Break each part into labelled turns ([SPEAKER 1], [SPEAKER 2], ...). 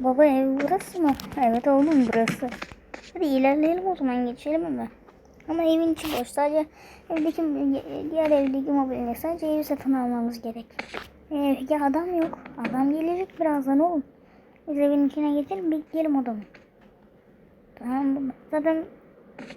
[SPEAKER 1] Baba ev burası mı? Evet oğlum burası. Hadi ilerleyelim o zaman geçelim hemen. Ama evin içi boş. Sadece evdeki diğer evdeki mobilya sadece evi satın almamız gerek. Evde adam yok. Adam gelecek birazdan oğlum. Biz evin içine geçelim bekleyelim adamı. Tamam mı? Zaten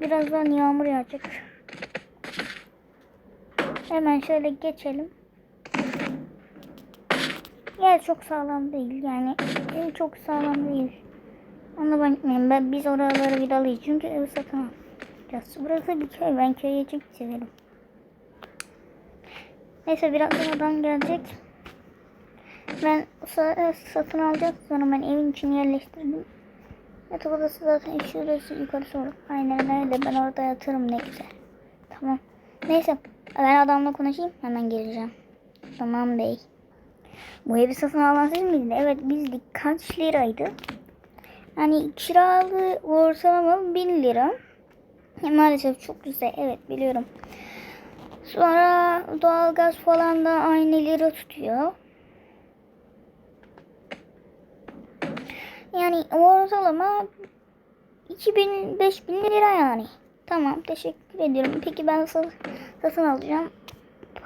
[SPEAKER 1] birazdan yağmur yağacak. Hemen şöyle geçelim. Yer çok sağlam değil yani ev çok sağlam değil. Ona bakmayın ben biz oraları vidalayız çünkü ev satın alacağız. Burası bir köy ben köyü çok severim. Neyse birazdan adam gelecek. Ben sa- satın alacağız sonra ben evin içini yerleştirdim. Yatak odası zaten şurası yukarısı olur. Aynen öyle ben orada yatarım ne güzel. Tamam. Neyse ben adamla konuşayım hemen geleceğim. Tamam bey. Bu evi satın siz miydiniz? Evet bizdik. Kaç liraydı? Hani kiralı ortalama 1000 lira. E, maalesef çok güzel. Evet biliyorum. Sonra doğalgaz falan da aynı lira tutuyor. Yani ortalama 2000-5000 lira yani. Tamam teşekkür ediyorum. Peki ben sa- satın alacağım.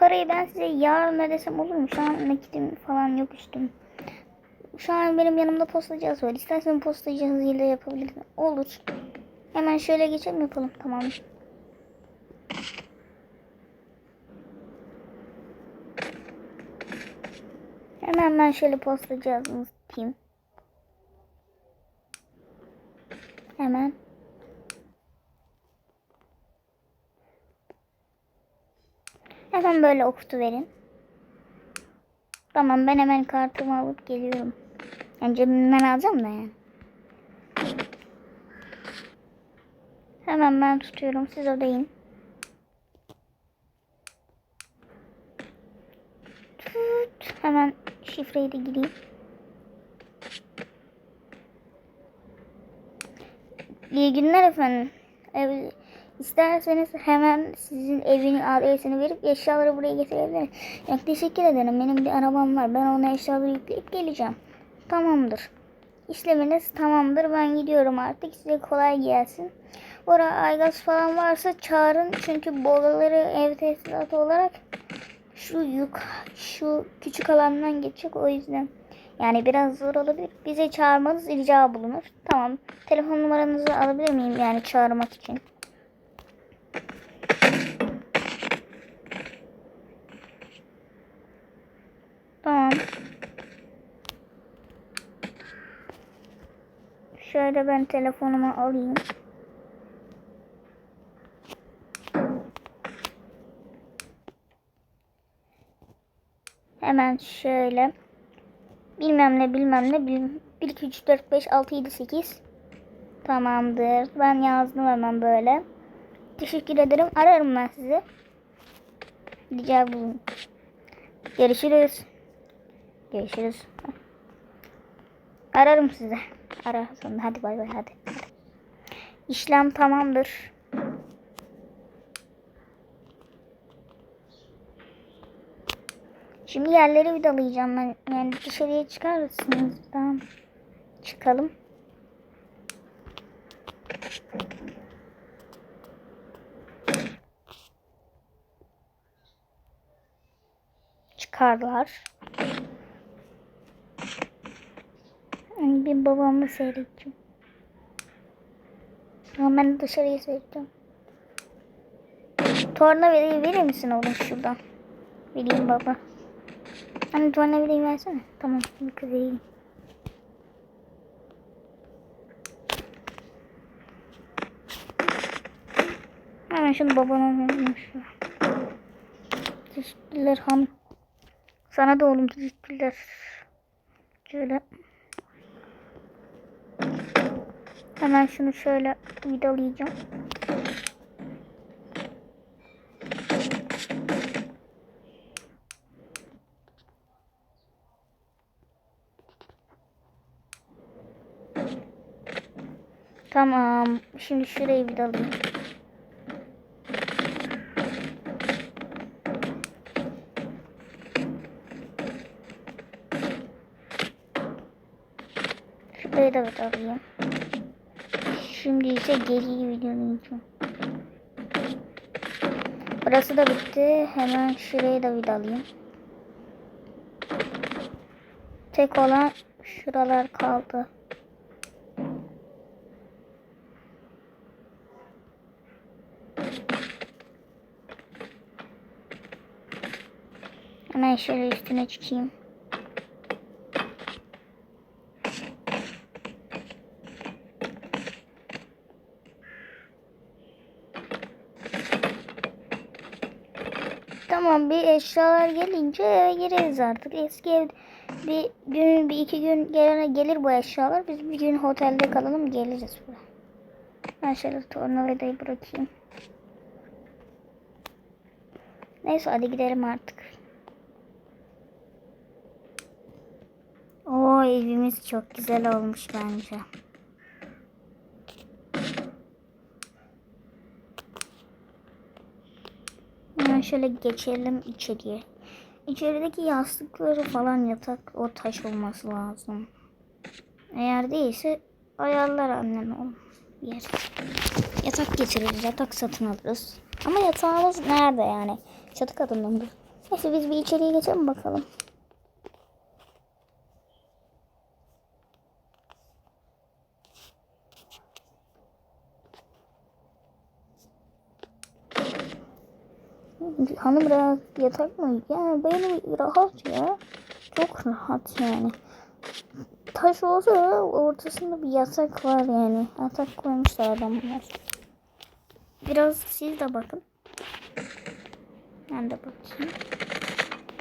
[SPEAKER 1] Parayı ben size yarın ödesem olur mu? Şu an nakitim falan yok üstüm. Şu an benim yanımda postacı var. İstersen postacı hızıyla yapabilirsin. Olur. Hemen şöyle geçelim yapalım. Tamam. Hemen ben şöyle postacı cihazımı tutayım. Hemen. Hemen böyle okutu verin. Tamam ben hemen kartımı alıp geliyorum. Yani cebimden alacağım da yani. Hemen ben tutuyorum. Siz ödeyin. Tut. Hemen şifreyi de gireyim. İyi günler efendim. Ev, isterseniz hemen sizin evin adresini verip eşyaları buraya getirebilirim. Yani teşekkür ederim. Benim bir arabam var. Ben ona eşyaları yükleyip geleceğim. Tamamdır. İşleminiz tamamdır. Ben gidiyorum artık. Size kolay gelsin. Orada aygaz falan varsa çağırın. Çünkü boruları ev tesisatı olarak şu yük şu küçük alandan geçecek. O yüzden yani biraz zor olabilir. Bize çağırmanız rica bulunur. Tamam. Telefon numaranızı alabilir miyim yani çağırmak için? Tamam. Şöyle ben telefonumu alayım. Hemen şöyle. Bilmem ne bilmem ne bilmem. 1 2 3 4 5 6 7 8 Tamamdır. Ben yazdım hemen böyle. Teşekkür ederim. Ararım ben sizi. Rica bulun. Görüşürüz. Görüşürüz. Ararım sizi. Ara sonra. Hadi bay bay hadi. İşlem tamamdır. Şimdi yerleri vidalayacağım ben. Yani dışarıya çıkarsınız. Tamam. Çıkalım. Çıkarlar. Yani bir babamı seyredeceğim. Ama ben dışarıyı seyredeceğim. Torna verir, misin oğlum şuradan? Vereyim baba. Hani torna vereyim versene. Tamam kız vereyim. Hemen şunu babama vereyim şu. Teşekkürler ham. Sana da oğlum teşekkürler. Şöyle. Hemen şunu şöyle vidalayacağım. Tamam. Şimdi şurayı vidalayayım. Burayı da alayım. Şimdi ise geri videonun için. Burası da bitti. Hemen şurayı da vidalayayım. Tek olan şuralar kaldı. Hemen şöyle üstüne çıkayım. Bir eşyalar gelince eve gireriz artık. Eski ev bir gün bir iki gün gelene gelir bu eşyalar. Biz bir gün otelde kalalım geliriz buraya. Ben şöyle tornavidayı bırakayım. Neyse hadi gidelim artık. Oo evimiz çok güzel olmuş bence. Hemen şöyle geçelim içeriye. İçerideki yastıkları falan yatak o taş olması lazım. Eğer değilse ayarlar annem o yer. Yatak getiririz, yatak satın alırız. Ama yatağımız nerede yani? Çatı katında mı? Neyse biz bir içeriye geçelim bakalım. Rahat yatak mı? Yani benim rahat ya. Çok rahat yani. Taş olsa ortasında bir yatak var yani. Yatak koymuşlar adamlar. Biraz siz de bakın. Ben de bakayım.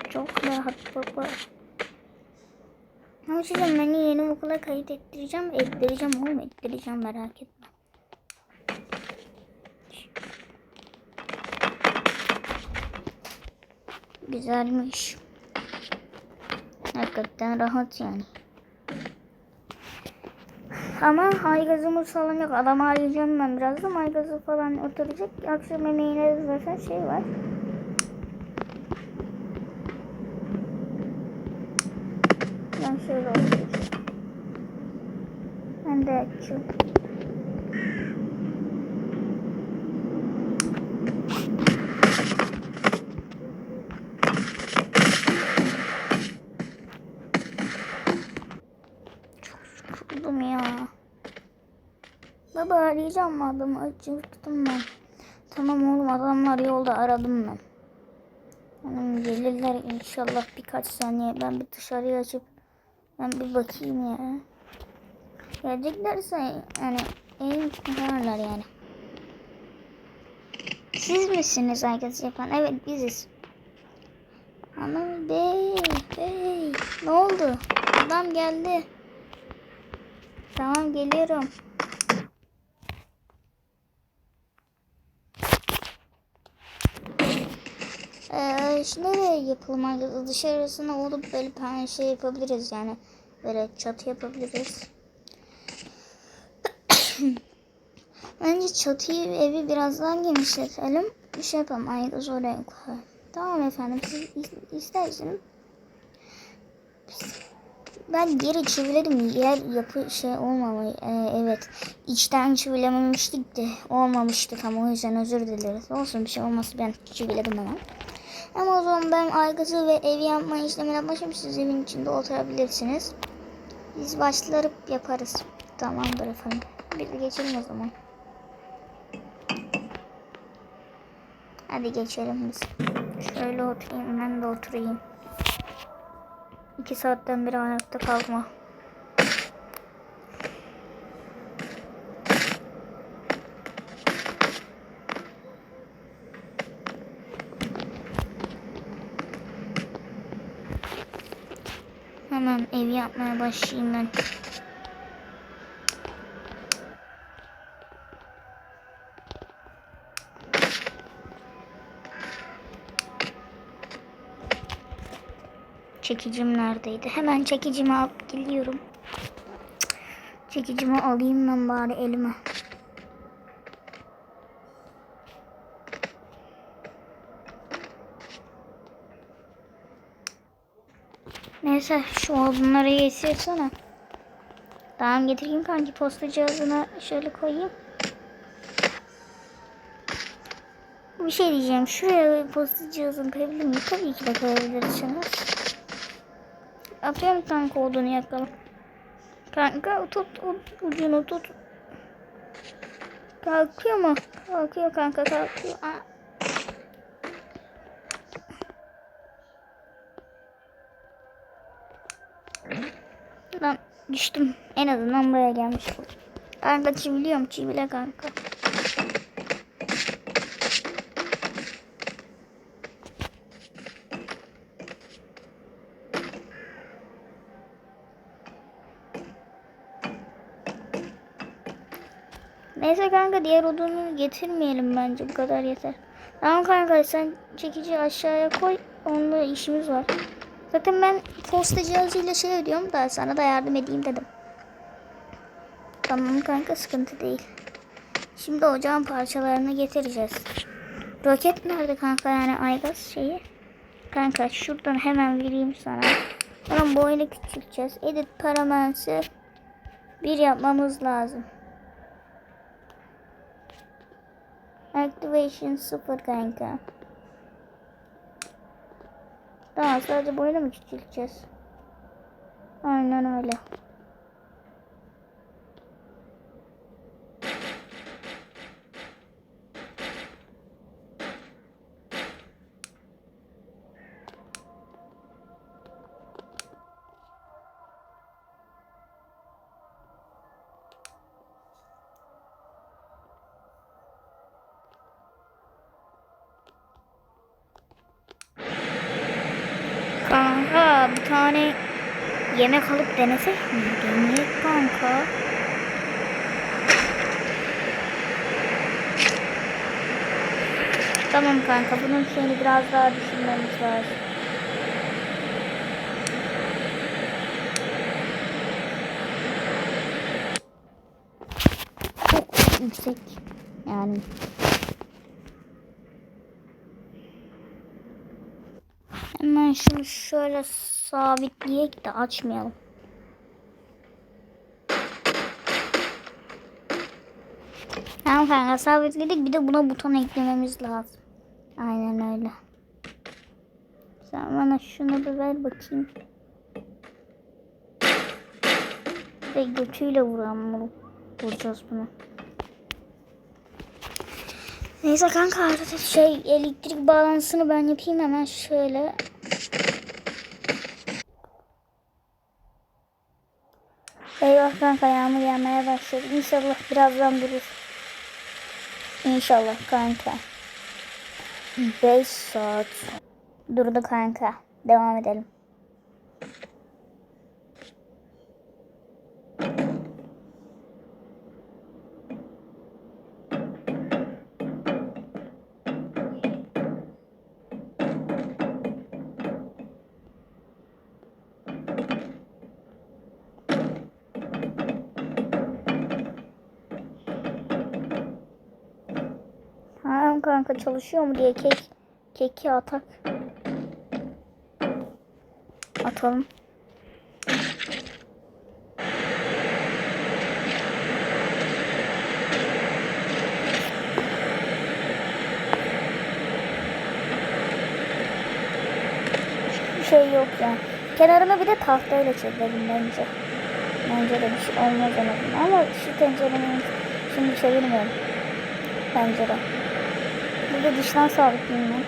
[SPEAKER 1] Çok rahat baba. Ama şimdi beni yeni okula kayıt ettireceğim. Ettireceğim oğlum ettireceğim merak etme. Güzelmiş. Hakikaten rahat yani. Ama aygazımız falan yok. Adam arayacağım ben birazdan. Aygazı falan oturacak. Akşam yemeğine zaten şey var. Ben şöyle oturacağım. Ben de açayım. Sıkıldım ya. Baba arayacağım mı adamı? Acıktım ben. Tamam oğlum adamlar yolda aradım ben. Hanım gelirler inşallah birkaç saniye. Ben bir dışarıya açıp ben bir bakayım ya. Geleceklerse yani en yaparlar yani. Siz misiniz herkes yapan? Evet biziz. Hanım bey bey ne oldu? Adam geldi. Tamam geliyorum. Ee, nereye yapılmalı? Dışarısına olup böyle bir şey yapabiliriz yani. Böyle çatı yapabiliriz. Önce çatıyı evi birazdan genişletelim. Bir şey yapalım. Ayrıca oraya koyalım. Tamam efendim. Siz is- isterseniz ben geri çevirelim. Yer yapı şey olmalı. Ee, evet. İçten çevirememiştik de olmamıştı tam o yüzden özür dileriz. Olsun bir şey olmaz ben çevirelim hemen. Ama o zaman ben aygazı ve ev yapma işlemine başlayayım. Siz evin içinde oturabilirsiniz. Biz başlarıp yaparız. Tamamdır efendim. Bir de geçelim o zaman. Hadi geçelim biz. Şöyle oturayım ben de oturayım. İki saatten beri ayakta kalma. Hemen ev yapmaya başlayayım ben. Çekicim neredeydi? Hemen çekicimi alıp geliyorum. Çekicimi alayım ben bari elime. Neyse şu odunları yesirsene. Tamam getireyim kanki posta cihazına şöyle koyayım. Bir şey diyeceğim. Şuraya posta cihazını koyabilir miyim? Tabii ki de koyabilirsiniz. Atıyorum kanka odunu yakalım. Kanka tut ucunu tut. Kalkıyor mu? Kalkıyor kanka kalkıyor. Aa. Lan düştüm. En azından buraya gelmiş. Kanka çiviliyorum çivile kanka. Neyse kanka diğer odunu getirmeyelim bence bu kadar yeter. Tamam kanka sen çekici aşağıya koy. Onunla işimiz var. Zaten ben posta cihazıyla şey ödüyorum da sana da yardım edeyim dedim. Tamam kanka sıkıntı değil. Şimdi ocağın parçalarını getireceğiz. Roket nerede kanka yani aygaz şeyi? Kanka şuradan hemen vereyim sana. Tamam bu oyunu küçülteceğiz. Edit paramensi bir yapmamız lazım. Activation 0 kanka. Tamam sadece boyunu mu küçülteceğiz? Aynen öyle. Kanka bir tane yemek alıp denesek mi? Deneyek kanka. Tamam kanka bunun şeyini biraz daha düşünmemiz lazım. Çok yüksek yani. Hemen şunu şöyle sabitleyek de açmayalım. Tamam kanka sabitledik bir de buna buton eklememiz lazım. Aynen öyle. Sen bana şunu bir ver bakayım. Ve götüyle vuralım. Vuracağız bunu. Neyse kanka artık şey elektrik bağlantısını ben yapayım hemen şöyle. Kanka yağmur yağmaya başladı. İnşallah birazdan durur. İnşallah kanka. 5 saat. Durdu kanka. Devam edelim. Kanka çalışıyor mu diye kek keki atak. Atalım. Hiçbir şey yok ya. Kenarına bir de tahtayla çevirelim bence. Bence de bir şey olmaz en. Ama şu tencerenin şimdi çevirmiyorum. Pencere. Burada dıştan sabitleyeyim ben.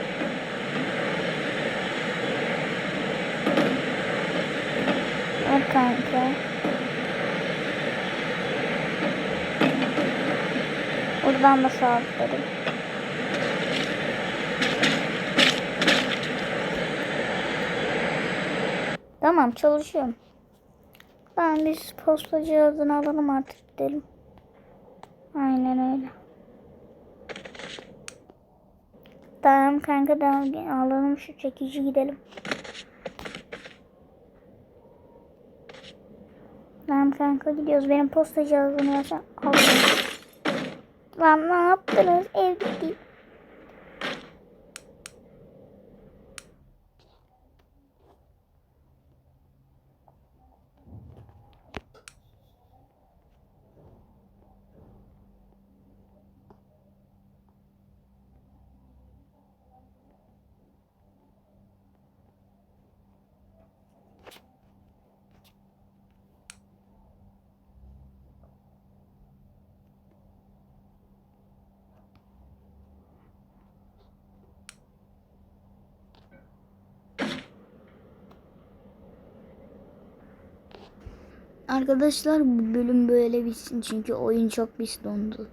[SPEAKER 1] Bak kanka. Buradan da sabitledim. Tamam çalışıyorum. Ben biz posta cihazını alalım artık gidelim. Aynen öyle. Tamam kanka devam alalım şu çekici gidelim. Tamam kanka gidiyoruz. Benim posta cihazını versen alalım. Lan ne yaptınız? Ev gitti. Arkadaşlar bu bölüm böyle bitsin çünkü oyun çok pis dondu.